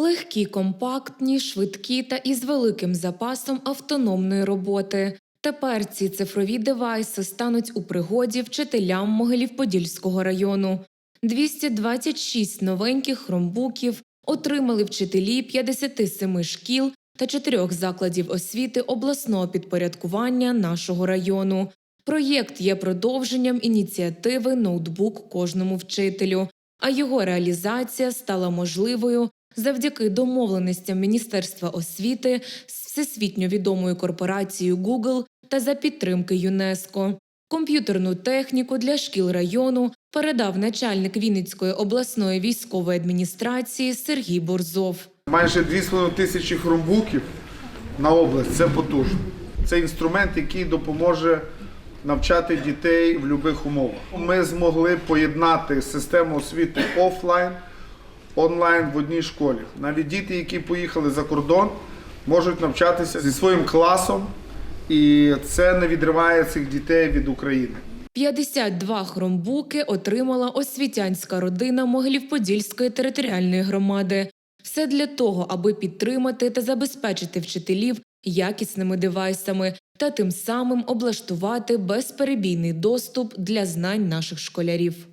Легкі, компактні, швидкі та із великим запасом автономної роботи. Тепер ці цифрові девайси стануть у пригоді вчителям Могилів-Подільського району. 226 новеньких хромбуків отримали вчителі 57 шкіл та чотирьох закладів освіти обласного підпорядкування нашого району. Проєкт є продовженням ініціативи Ноутбук кожному вчителю, а його реалізація стала можливою завдяки домовленостям Міністерства освіти з всесвітньо відомою корпорацією Google та за підтримки ЮНЕСКО. Комп'ютерну техніку для шкіл району передав начальник Вінницької обласної військової адміністрації Сергій Борзов. Майже 2,5 тисячі хромбуків на область це потужно. Це інструмент, який допоможе навчати дітей в будь-яких умовах. Ми змогли поєднати систему освіти офлайн, онлайн в одній школі. Навіть діти, які поїхали за кордон, можуть навчатися зі своїм класом, і це не відриває цих дітей від України. 52 хромбуки отримала освітянська родина Могилів-Подільської територіальної громади. Все для того, аби підтримати та забезпечити вчителів якісними девайсами та тим самим облаштувати безперебійний доступ для знань наших школярів.